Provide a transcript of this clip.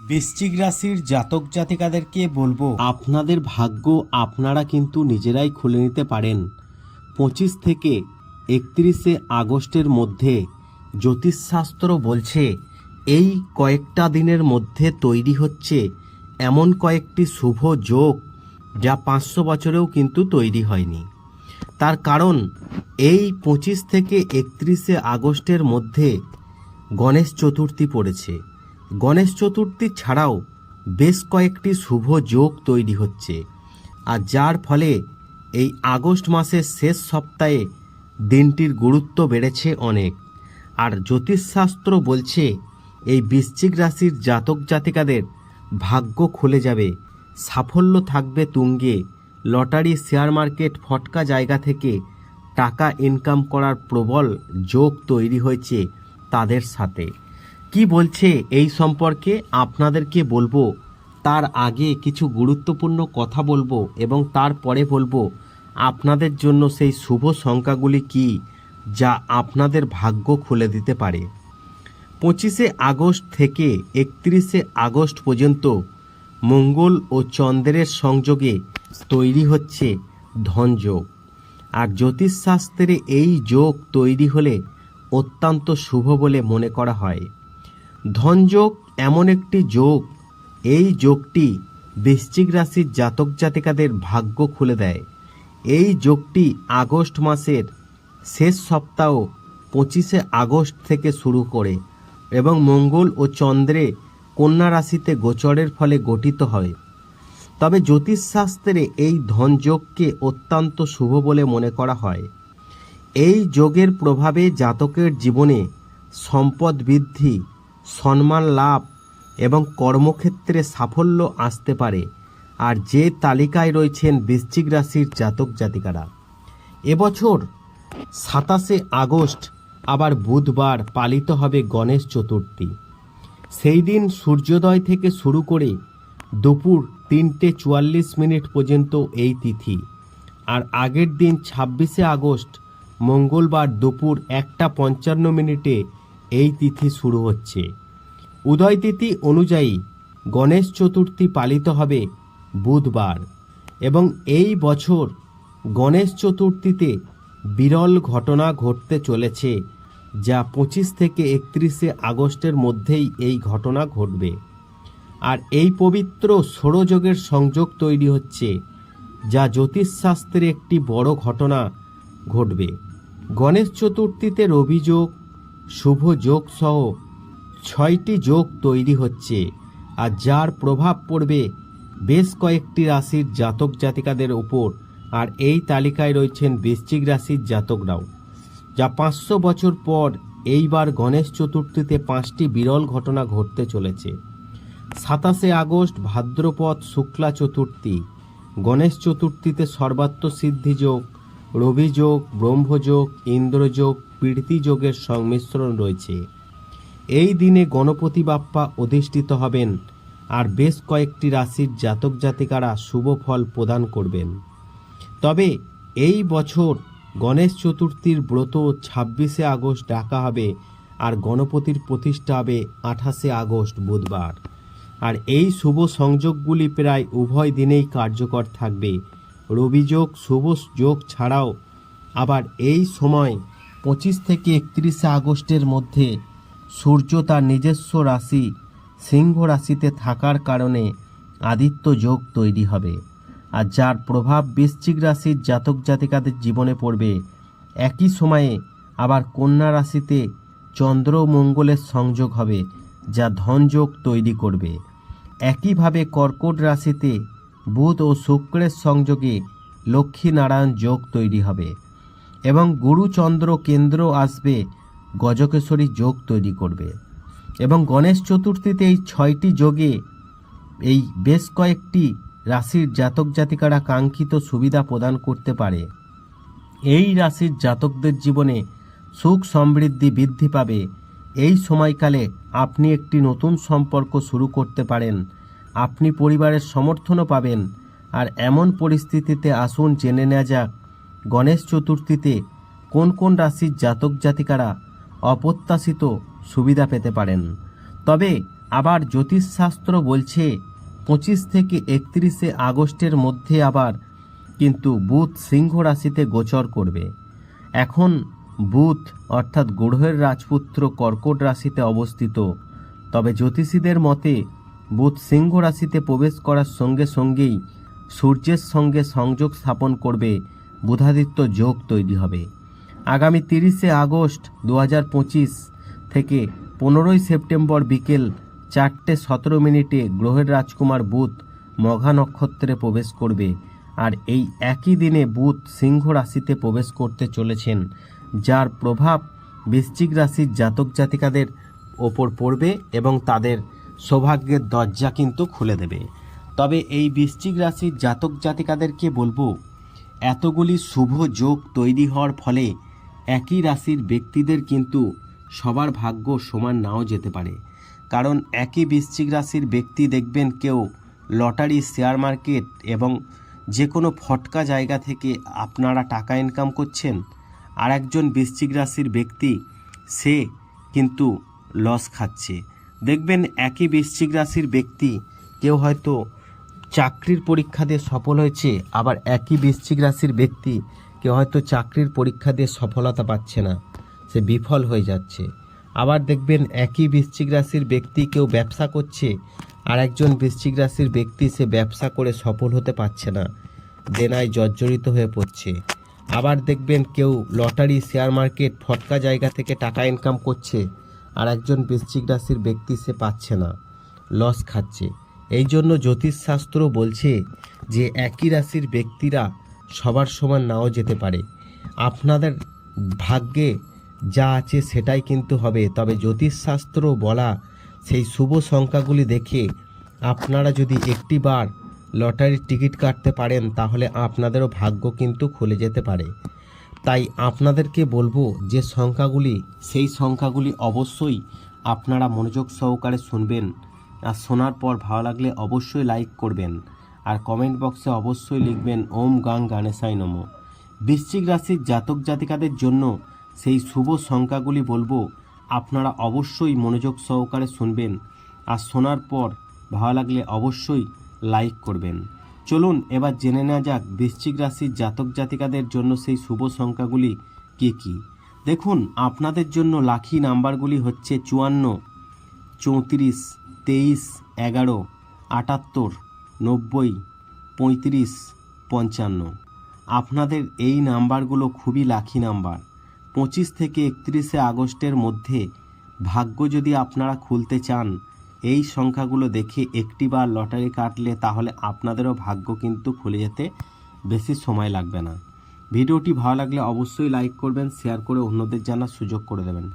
বৃশ্চিক রাশির জাতক জাতিকাদেরকে বলব, আপনাদের ভাগ্য আপনারা কিন্তু নিজেরাই খুলে নিতে পারেন। পঁচিশ থেকে একত্রিশে আগস্টের মধ্যে জ্যোতিষশাস্ত্র বলছে, এই কয়েকটা দিনের মধ্যে তৈরি হচ্ছে এমন কয়েকটি শুভ যোগ যা পাঁচশো বছরেও কিন্তু তৈরি হয়নি। তার কারণ, এই পঁচিশ থেকে একত্রিশে আগস্টের মধ্যে গণেশ চতুর্থী পড়েছে। গণেশ চতুর্থী ছাড়াও বেশ কয়েকটি শুভ যোগ তৈরি হচ্ছে। আর যার ফলে এই আগস্ট মাসের শেষ সপ্তাহে দিনটির গুরুত্ব বেড়েছে অনেক। আর জ্যোতিষশাস্ত্র বলছে, এই বৃশ্চিক রাশির জাতক জাতিকাদের ভাগ্য খুলে যাবে। সাফল্য থাকবে তুঙ্গে। লটারি, শেয়ার মার্কেট, ফটকা জায়গা থেকে টাকা ইনকাম করার প্রবল যোগ তৈরি হয়েছে তাদের সাথে। কি বলছে এই সম্পর্কে আপনাদেরকে বলব। তার আগে কিছু গুরুত্বপূর্ণ কথা বলব এবং তারপরে বলব, আপনাদের জন্য সেই শুভ সংখ্যাগুলি কি যা আপনাদের ভাগ্য খুলে দিতে পারে। পঁচিশে আগস্ট থেকে একত্রিশে আগস্ট পর্যন্ত মঙ্গল ও চন্দ্রের সংযোগে তৈরি হচ্ছে ধনযোগ আর জ্যোতিষশাস্ত্রে এই যোগ তৈরি হলে অত্যন্ত শুভ বলে মনে করা হয়। ধনযোগ এমন একটি যোগ। এই যোগটি বৃশ্চিক রাশির জাতক জাতিকাদের ভাগ্য খুলে দেয়। এই যোগটি আগস্ট মাসের শেষ সপ্তাহ পঁচিশে আগস্ট থেকে শুরু করে এবং মঙ্গল ও চন্দ্রে কন্যা রাশিতে গোচরের ফলে গঠিত হয়। তবে জ্যোতিষশাস্ত্রে এই ধনযোগকে অত্যন্ত শুভ বলে মনে করা হয়। এই যোগের প্রভাবে জাতকের জীবনে সম্পদ বৃদ্ধি সম্মান লাভ এবং কর্মক্ষেত্রে সাফল্য আসতে পারে। আর যে তালিকায় রয়েছেন বৃশ্চিক রাশির জাতক জাতিকারা। এবছর সাতাশে আগস্ট আবার বুধবার পালিত হবে গণেশ চতুর্থী। সেই দিন সূর্যোদয় থেকে শুরু করে দুপুর তিনটে চুয়াল্লিশ মিনিট পর্যন্ত এই তিথি। আর আগের দিন ছাব্বিশে আগস্ট মঙ্গলবার দুপুর একটা পঞ্চান্ন মিনিটে এই তিথি শুরু হচ্ছে। উদয় তিথি অনুযায়ী গণেশ চতুর্থী পালিত হবে বুধবার এবং এই বছর গণেশ চতুর্থীতে বিরল ঘটনা ঘটতে চলেছে, যা পঁচিশ থেকে একত্রিশে আগস্টের মধ্যেই এই ঘটনা ঘটবে। আর এই পবিত্র ষড়যোগের সংযোগ তৈরি হচ্ছে, যা জ্যোতিষশাস্ত্রে একটি বড় ঘটনা ঘটবে। গণেশ চতুর্থীতে রবিযোগ শুভ যোগ সহ ছয়টি যোগ তৈরি হচ্ছে, আর যার প্রভাব পড়বে বেশ কয়েকটি রাশির জাতক জাতিকাদের ওপর, আর এই তালিকায় রয়েছেন বৃশ্চিক রাশির জাতকরাও। যা পাঁচশো বছর পর এইবার গণেশ চতুর্থীতে পাঁচটি বিরল ঘটনা ঘটতে চলেছে। সাতাশে আগস্ট ভাদ্রপদ শুক্লা চতুর্থী, গণেশ চতুর্থীতে সর্বাত্ম সিদ্ধিযোগ রবিযোগ ব্রহ্মযোগ ইন্দ্রযোগ যোগের সংমিশ্রণ রয়েছে। এই দিনে গণপতি বাপ্পা অধিষ্ঠিত হবেন আর বেশ কয়েকটি রাশির জাতক জাতিকারা শুভ ফল প্রদান করবেন। তবে এই বছর গণেশ চতুর্থীর ব্রত ছাব্বিশে আগস্ট ডাকা হবে আর গণপতির প্রতিষ্ঠা হবে আঠাশে আগস্ট বুধবার। আর এই শুভ সংযোগগুলি প্রায় উভয় দিনেই কার্যকর থাকবে। রবিযোগ শুভ যোগ ছাড়াও আবার এই সময় পঁচিশ থেকে একত্রিশে আগস্টের মধ্যে সূর্য তার নিজস্ব রাশি সিংহ রাশিতে থাকার কারণে আদিত্য যোগ তৈরি হবে। আর যার প্রভাব বৃশ্চিক রাশির জাতক জাতিকাদের জীবনে পড়বে, একই সময়ে আবার কন্যা রাশিতে চন্দ্র মঙ্গলের সংযোগ হবে, যা ধনযোগ তৈরি করবে। একইভাবে কর্কট রাশিতে বুধ ও শুক্রের সংযোগে লক্ষ্মীনারায়ণ যোগ তৈরি হবে। এবং গুরুচন্দ্র কেন্দ্র আসবে গজকেশ্বরী যোগ তৈরি করবে। এবং গণেশ চতুর্থীতে এই ছয়টি যোগে এই বেশ কয়েকটি রাশির জাতক জাতিকারা কাঙ্ক্ষিত সুবিধা প্রদান করতে পারে। এই রাশির জাতকদের জীবনে সুখ সমৃদ্ধি বৃদ্ধি পাবে। এই সময়কালে আপনি একটি নতুন সম্পর্ক শুরু করতে পারেন। আপনি পরিবারের সমর্থনও পাবেন। আর এমন পরিস্থিতিতে আসুন, জেনে নেওয়া যাক গণেশ চতুর্থীতে কোন কোন রাশির জাতক জাতিকারা অপ্রত্যাশিত সুবিধা পেতে পারেন? তবে আবার জ্যোতিষশাস্ত্র বলছে, পঁচিশ থেকে একত্রিশে আগস্টের মধ্যে আবার কিন্তু বুধ সিংহ রাশিতে গোচর করবে। এখন বুধ অর্থাৎ গ্রহের রাজপুত্র কর্কট রাশিতে অবস্থিত। তবে জ্যোতিষীদের মতে, বুধ সিংহ রাশিতে প্রবেশ করার সঙ্গে সঙ্গেই সূর্যের সঙ্গে সংযোগ স্থাপন করবে বুধাদিত্য যোগ তৈরি হবে। আগামী তিরিশে আগস্ট দু হাজার পঁচিশ থেকে পনেরোই সেপ্টেম্বর বিকেল চারটে সতেরো মিনিটে গ্রহের রাজকুমার বুধ মঘা নক্ষত্রে প্রবেশ করবে আর এই একই দিনে বুধ সিংহ রাশিতে প্রবেশ করতে চলেছেন, যার প্রভাব বৃশ্চিক রাশির জাতক জাতিকাদের ওপর পড়বে এবং তাদের সৌভাগ্যের দরজা কিন্তু খুলে দেবে। তবে এই বৃশ্চিক রাশির জাতক জাতিকাদেরকে বলব এতগুলি শুভ যোগ তৈরি হওয়ার ফলে একই রাশির ব্যক্তিদের কিন্তু সবার ভাগ্য সমান নাও যেতে পারে। কারণ একই বৃশ্চিক রাশির ব্যক্তি দেখবেন কেউ লটারি, শেয়ার মার্কেট এবং যে কোনো ফটকা জায়গা থেকে আপনারা টাকা ইনকাম করছেন আর একজন বৃশ্চিক রাশির ব্যক্তি সে কিন্তু লস খাচ্ছে। দেখবেন একই বৃশ্চিক রাশির ব্যক্তি কেউ হয়তো চাকরির পরীক্ষা দিয়ে সফল হয়েছে, আবার একই বৃশ্চিক রাশির ব্যক্তি কেউ হয়তো চাকরির পরীক্ষা দিয়ে সফলতা পাচ্ছে না, সে বিফল হয়ে যাচ্ছে। আবার দেখবেন একই বৃশ্চিক রাশির ব্যক্তি কেউ ব্যবসা করছে, আর একজন বৃশ্চিক রাশির ব্যক্তি সে ব্যবসা করে সফল হতে পারছে না, দেনায় জর্জরিত হয়ে পড়ছে। আবার দেখবেন কেউ লটারি, শেয়ার মার্কেট, ফটকা জায়গা থেকে টাকা ইনকাম করছে, আর একজন বৃশ্চিক রাশির ব্যক্তি সে পাচ্ছে না, লস খাচ্ছে। এই জন্য জ্যোতিষশাস্ত্র বলছে যে একই রাশির ব্যক্তিরা সবার সমান নাও যেতে পারে। আপনাদের ভাগ্যে যা আছে সেটাই কিন্তু হবে। তবে জ্যোতিষশাস্ত্র বলা সেই শুভ সংখ্যাগুলি দেখে আপনারা যদি একটি বার লটারির টিকিট কাটতে পারেন, তাহলে আপনাদেরও ভাগ্য কিন্তু খুলে যেতে পারে। তাই আপনাদেরকে বলব যে সংখ্যাগুলি, সেই সংখ্যাগুলি অবশ্যই আপনারা মনোযোগ সহকারে শুনবেন। আর শোনার পর ভালো লাগলে অবশ্যই লাইক করবেন। আর কমেন্ট বক্সে অবশ্যই লিখবেন, ওম গাং গানেশাই নম। বৃশ্চিক রাশির জাতক জাতিকাদের জন্য সেই শুভ সংখ্যাগুলি বলব, আপনারা অবশ্যই মনোযোগ সহকারে শুনবেন। আর শোনার পর ভালো লাগলে অবশ্যই লাইক করবেন। চলুন এবার জেনে নেওয়া যাক বৃশ্চিক রাশির জাতক জাতিকাদের জন্য সেই শুভ সংখ্যাগুলি কি কি। দেখুন, আপনাদের জন্য লাখি নাম্বারগুলি হচ্ছে চুয়ান্ন, চৌত্রিশ তেইশ, এগারো, আটাত্তর, নব্বই, পঁয়ত্রিশ, পঞ্চান্ন। আপনাদের এই নাম্বারগুলো খুবই লাখি নাম্বার পঁচিশ থেকে একত্রিশে আগস্টের মধ্যে ভাগ্য যদি আপনারা খুলতে চান, এই সংখ্যাগুলো দেখে একটি বার লটারি কাটলে তাহলে আপনাদেরও ভাগ্য কিন্তু খুলে যেতে বেশি সময় লাগবে না। ভিডিওটি ভালো লাগলে অবশ্যই লাইক করবেন শেয়ার করে অন্যদের জানার সুযোগ করে দেবেন।